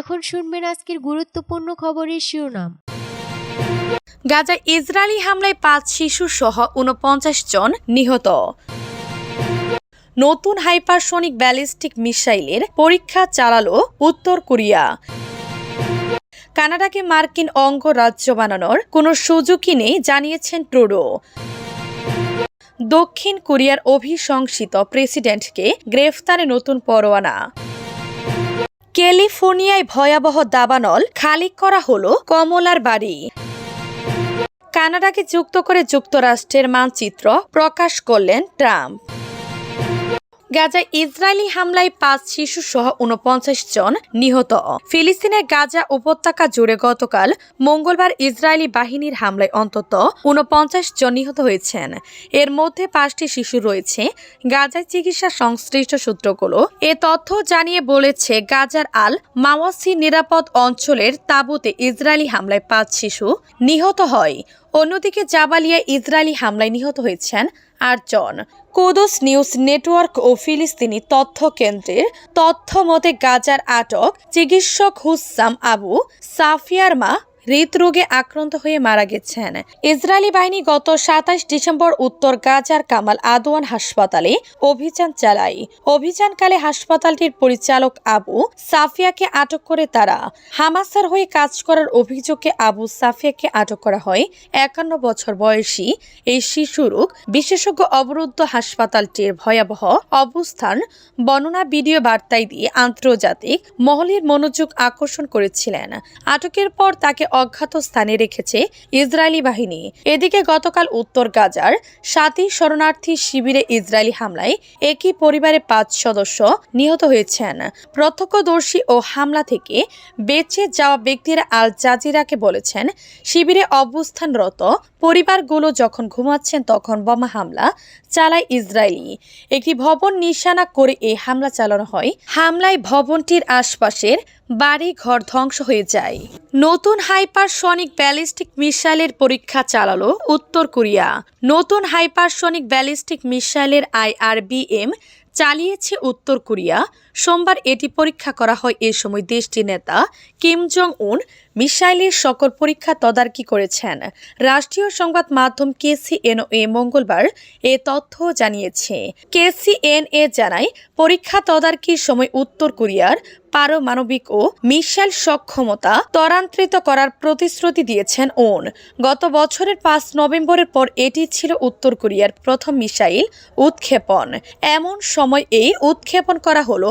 এখন শুনবেন আজকের গুরুত্বপূর্ণ খবরের শিরোনাম। গাজা ইসরায়েলি হামলায় পাঁচ শিশু সহ উনপঞ্চাশ জন নিহত। নতুন হাইপারসনিক ব্যালিস্টিক মিসাইলের পরীক্ষা চালালো উত্তর কোরিয়া। কানাডাকে মার্কিন অঙ্গরাজ্য বানানোর কোনো সুযোগই নেই, জানিয়েছেন ট্রুডো। দক্ষিণ কোরিয়ার অভিশংসিত প্রেসিডেন্টকে গ্রেফতারে নতুন পরোয়ানা। ক্যালিফোর্নিয়ায় ভয়াবহ দাবানল খালি করা হলো কমলার বাড়ি। কানাডাকে যুক্ত করে যুক্তরাষ্ট্রের মানচিত্র প্রকাশ করলেন ট্রাম্প। গাজায় ইসরায়েলি হামলায় পাঁচ শিশু সহ উনপঞ্চাশ জন নিহত। ফিলিস্তিনের গাজা উপত্যকা জুড়ে গতকাল মঙ্গলবার ইসরায়েলি বাহিনীর হামলায় অন্তত উনপঞ্চাশ জন নিহত হয়েছেন। এর মধ্যে পাঁচটি শিশু রয়েছে। গাজায় চিকিৎসা সংশ্লিষ্ট সূত্রগুলো এ তথ্য জানিয়ে বলেছে, গাজার আল মাওয়াসি নিরাপদ অঞ্চলের তাঁবুতে ইসরায়েলি হামলায় পাঁচ শিশু নিহত হয়। অন্যদিকে জাবালিয়া ইসরায়েলি হামলায় নিহত হয়েছেন আটজন। কুদুস নিউজ নেটওয়ার্ক ও ফিলিস্তিনি তথ্য কেন্দ্রের তথ্য মতে গাজার আটক চিকিৎসক হুসাম আবু সাফিয়ার মা হৃদরোগে আক্রান্ত হয়ে মারা গেছেন। ইসরায়েলি বাহিনী গত সাতাশ ডিসেম্বর উত্তর গাজার কামাল আদওয়ান হাসপাতালে অভিযান চালায়। অভিযানকালে হাসপাতালটির পরিচালক আবু সাফিয়াকে আটক করে তারা। হামাসার হয়ে কাজ করার অভিযোগে আবু সাফিয়াকে আটক করা হয় একান্ন বছর বয়সী এই শিশুরোগ বিশেষজ্ঞ অবরুদ্ধ হাসপাতালটির ভয়াবহ অবস্থান বর্ণনা ভিডিও বার্তায় দিয়ে আন্তর্জাতিক মহলের মনোযোগ আকর্ষণ করেছিলেন। আটকের পর তাকে অজ্ঞাত স্থানে রেখেছে ইসরায়েলি বাহিনী। এদিকে গতকাল উত্তর গাজার সাতই শরণার্থী শিবিরে ইসরায়েলি হামলায় একই পরিবারের পাঁচ সদস্য নিহত হয়েছেন। প্রত্যক্ষদর্শী ও হামলা থেকে বেঁচে যাওয়া ব্যক্তিরা আল জাজিরাকে বলেছেন, শিবিরে অবস্থানরত পরিবারগুলো যখন ঘুমাচ্ছেন, তখন বোমা হামলা চালায় ইসরায়েলি। একটি ভবন নিশানা করে এই হামলা চালানো হয়। হামলায় ভবনটির আশপাশের বাড়ি ঘর ধ্বংস হয়ে যায়। নতুন হাইপারসনিক ব্যালিস্টিক মিসাইলের পরীক্ষা চালালো উত্তর কোরিয়া। নতুন হাইপারসনিক ব্যালিস্টিক মিসাইলের আইআরবিএম চালিয়েছে উত্তর কোরিয়া। সোমবার এটি পরীক্ষা করা হয়। এ সময় দেশটির নেতা কিম জং উন মিসাইলের সকল পরীক্ষা তদারকি করেছেন। রাষ্ট্রীয় সংবাদ মাধ্যম কেসিএনএ মঙ্গলবার এ তথ্য জানিয়েছে। কেসিএনএ জানায়, পরীক্ষা তদারকির সময় উত্তর কোরিয়ার পারমাণবিক ও মিসাইল সক্ষমতা ত্বরান্বিত করার প্রতিশ্রুতি দিয়েছেন ওন গত বছরের পাঁচ নভেম্বরের পর এটি ছিল উত্তর কোরিয়ার প্রথম মিসাইল উৎক্ষেপণ। এমন সময় এই উৎক্ষেপণ করা হলো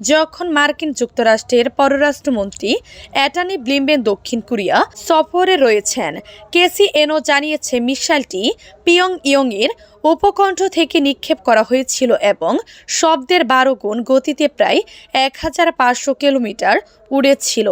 যখন মার্কিন যুক্তরাষ্ট্রের পররাষ্ট্রমন্ত্রী অ্যাটানি ব্লিমবেন দক্ষিণ কোরিয়া সফরে রয়েছেন কেসিএনও জানিয়েছে মিসাইলটি পিয়ং ইয়ং এর উপকণ্ঠ থেকে নিক্ষেপ করা হয়েছিল এবং শব্দের বারো গুণ গতিতে প্রায় এক হাজার পাঁচশো কিলোমিটার উড়েছিল।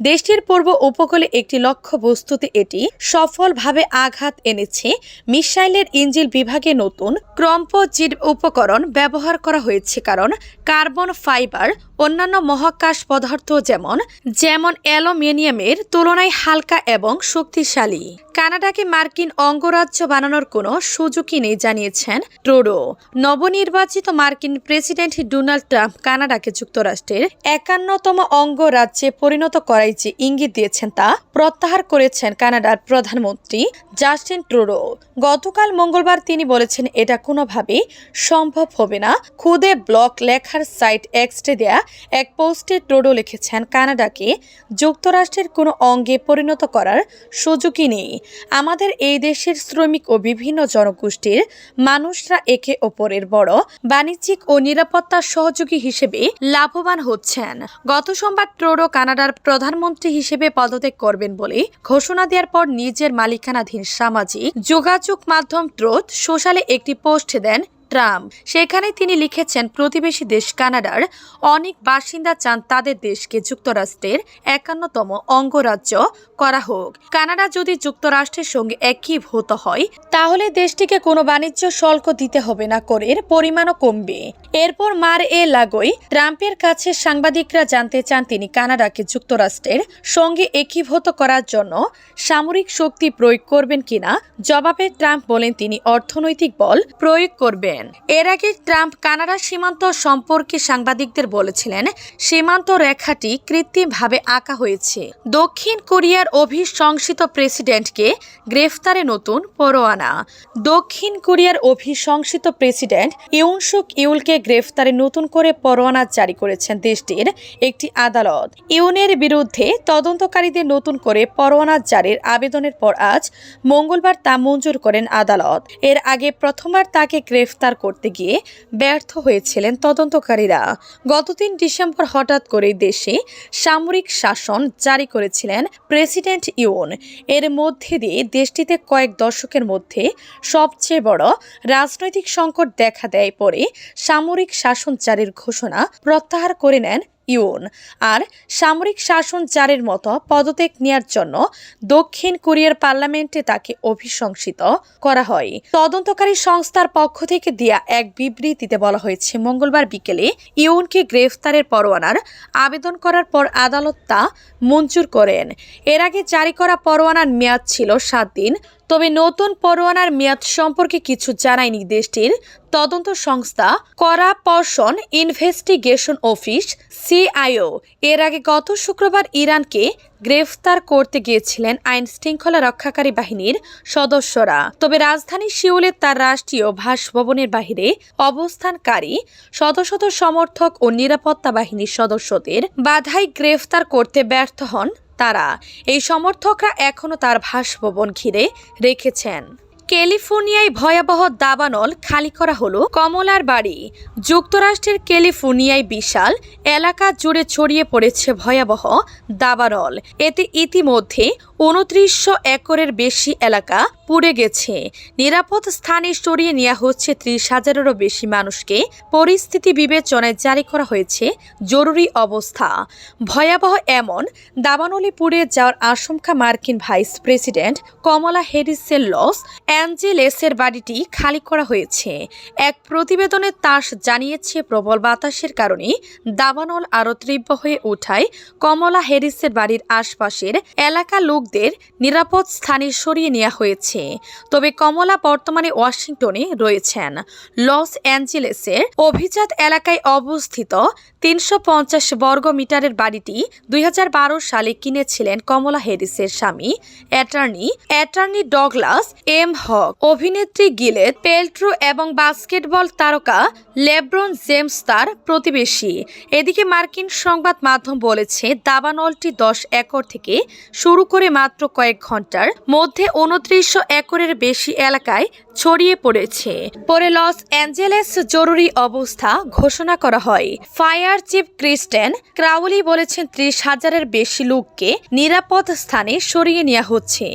দেশটির পূর্ব উপকূলে একটি লক্ষ্য বস্তুতে এটি সফলভাবে আঘাত এনেছে। মিসাইলের ইঞ্জিল বিভাগে নতুন ক্রম্পোজিট উপকরণ ব্যবহার করা হয়েছে কারণ কার্বন ফাইবার অন্যান্য মহাকাশ পদার্থ যেমন যেমন অ্যালুমিনিয়ামের তুলনায় হালকা এবং শক্তিশালী। কানাডাকে মার্কিন অঙ্গরাজ্য বানানোর কোনো সুযোগই নেই, জানিয়েছেন ট্রুডো। নবনির্বাচিত মার্কিন প্রেসিডেন্ট ডোনাল্ড ট্রাম্প কানাডাকে যুক্তরাষ্ট্রের একান্নতম অঙ্গরাজ্যে পরিণত করাই যে ইঙ্গিত দিয়েছেন তা প্রত্যাহার করেছেন কানাডার প্রধানমন্ত্রী জাস্টিন ট্রুডো। গতকাল মঙ্গলবার তিনি বলেছেন, এটা কোনোভাবেই সম্ভব হবে না। খুদে ব্লক লেখার সাইট এক্সটে দেয়া এক পোস্টে ট্রুডো লিখেছেন কানাডাকে, যুক্তরাষ্ট্রের কোনো অঙ্গে পরিণত করার সুযোগই নেই। আমাদের এই দেশের শ্রমিক ও বিভিন্ন জনগোষ্ঠীর মানুষরা একে অপরের বড়, বাণিজ্যিক ও নিরাপত্তা সহযোগী হিসেবে লাভবান হচ্ছেন। গত সোমবার ট্রোডো কানাডার প্রধানমন্ত্রী হিসেবে পদত্যাগ করবেন বলে ঘোষণা দেওয়ার পর নিজের মালিকানাধীন সামাজিক যোগাযোগ মাধ্যম ট্রোথ সোশ্যালে একটি পোস্ট দেন ট্রাম্প। সেখানে তিনি লিখেছেন, প্রতিবেশী দেশ কানাডার অনেক বাসিন্দা চান তাদের দেশকে যুক্তরাষ্ট্রের একান্নতম অঙ্গরাজ্য করা হোক। কানাডা যদি যুক্তরাষ্ট্রের সঙ্গে একীভূত হয়, তাহলে দেশটিকে কোনো বাণিজ্য শুল্ক দিতে হবে না করের পরিমাণও কমবে। এরপর মার এ লাগোই ট্রাম্পের কাছে সাংবাদিকরা জানতে চান তিনি কানাডাকে যুক্তরাষ্ট্রের সঙ্গে একীভূত করার জন্য সামরিক শক্তি প্রয়োগ করবেন কিনা। জবাবে ট্রাম্প বলেন, তিনি অর্থনৈতিক বল প্রয়োগ করবেন। এর আগে ট্রাম্প কানাডা সীমান্ত সম্পর্কে সাংবাদিকদের বলেছিলেন, সীমান্ত রেখাটি কৃত্রিমভাবে আঁকা হয়েছে। দক্ষিণ কোরিয়ার অভিশংসিত প্রেসিডেন্টকে গ্রেফতারে নতুন পরোয়ানা। দক্ষিণ কোরিয়ার অভিশংসিত প্রেসিডেন্ট ইউনসুক ইউলকে গ্রেফতারে নতুন করে পরোয়ানা জারি করেছেন দেশটির একটি আদালত। ইউনের বিরুদ্ধে তদন্তকারীদের নতুন করে পরোয়ানা জারির আবেদনের পর আজ মঙ্গলবার তা মঞ্জুর করেন আদালত। এর আগে প্রথমবার তাকে গ্রেফতার করতে গিয়ে ব্যর্থ হয়েছিলেন তদন্তকারীরা। গত তিন ডিসেম্বর হঠাৎ করে দেশে সামরিক শাসন জারি করেছিলেন প্রেসিডেন্ট ইউন। এর মধ্যে দিয়ে দেশটিতে কয়েক দশকের মধ্যে সবচেয়ে বড় রাজনৈতিক সংকট দেখা দেয় পরে সামরিক শাসন জারির ঘোষণা প্রত্যাহার করে নেন ইউন। আর সামরিক শাসন জারির মতো পদত্যাগ নেওয়ার জন্য দক্ষিণ কোরিয়ার পার্লামেন্টে তাকে অভিশংসিত করা হয়। তদন্তকারী সংস্থার পক্ষ থেকে দেয়া এক বিবৃতিতে বলা হয়েছে, মঙ্গলবার বিকেলে ইউনকে গ্রেফতারের পরোয়ানার আবেদন করার পর আদালত তা মঞ্জুর করেন। এর আগে জারি করা পরোয়ানার মেয়াদ ছিল সাত দিন, তবে নতুন পরোয়ানার মেয়াদ সম্পর্কে কিছু জানায়নি দেশটির তদন্ত সংস্থা করাপশন ইনভেস্টিগেশন অফিস, সিআইও, এর আগে গত শুক্রবার ইরানকে গ্রেফতার করতে গিয়েছিলেন আইন শৃঙ্খলা রক্ষাকারী বাহিনীর সদস্যরা। তবে রাজধানী সিউলে তার রাষ্ট্রীয় ভাসভবনের বাহিরে অবস্থানকারী শত শত সমর্থক ও নিরাপত্তা বাহিনীর সদস্যদের বাধাই গ্রেফতার করতে ব্যর্থ হন তারা। এই সমর্থকরা এখনও তার ভাসভবন ঘিরে রেখেছেন। ক্যালিফোর্নিয়ায় ভয়াবহ দাবানল খালি করা হলো কমলার বাড়ি। যুক্তরাষ্ট্রের ক্যালিফোর্নিয়ায় বিশাল, এলাকা জুড়ে ছড়িয়ে পড়েছে ভয়াবহ দাবানল। এতে ইতিমধ্যে উনত্রিশশো একরের বেশি এলাকা পুড়ে গেছে। নিরাপদ স্থানে সরিয়ে নেওয়া হচ্ছে ত্রিশ হাজারেরও বেশি মানুষকে। পরিস্থিতি বিবেচনায় জারি করা হয়েছে। জরুরি অবস্থা। ভয়াবহ এমন দাবানলে পুড়ে যাওয়ার আশঙ্কা মার্কিন ভাইস প্রেসিডেন্ট কমলা হ্যারিসের লস অ্যাঞ্জেলেসের বাড়িটি খালি করা হয়েছে। এক প্রতিবেদনে তাস জানিয়েছে প্রবল বাতাসের কারণে দাবানল আরও তীব্র হয়ে ওঠায় কমলা হ্যারিসের বাড়ির আশপাশের এলাকা লোকদের নিরাপদ স্থানে সরিয়ে নেওয়া হয়েছে। তবে কমলা বর্তমানে ওয়াশিংটনে রয়েছেন। লস অ্যাঞ্জেলেসের অভিজাত এলাকায় অবস্থিত তিনশো পঞ্চাশ বর্গ মিটারের বাড়িটি দুই হাজার বারো সালে কিনেছিলেন কমলা হ্যারিসের স্বামী, attorney attorney Douglas Emhoff. অভিনেত্রী গিলেট পেলট্রো এবং বাস্কেটবল তারকা লেব্রন জেমস তার প্রতিবেশী। এদিকে মার্কিন সংবাদ মাধ্যম বলেছে, দাবানলটি দশ একর থেকে শুরু করে মাত্র কয়েক ঘণ্টার মধ্যে উনত্রিশশো একরের বেশি এলাকায় ছড়িয়ে পড়েছে। পরে লস অ্যাঞ্জেলেস জরুরি অবস্থা ঘোষণা করা হয়। ফায়ার চিফ ক্রিস্টেন ক্রাউলি বলেছেন ত্রিশ হাজারের বেশি লোককে নিরাপদ স্থানে সরিয়ে নেওয়া হচ্ছে।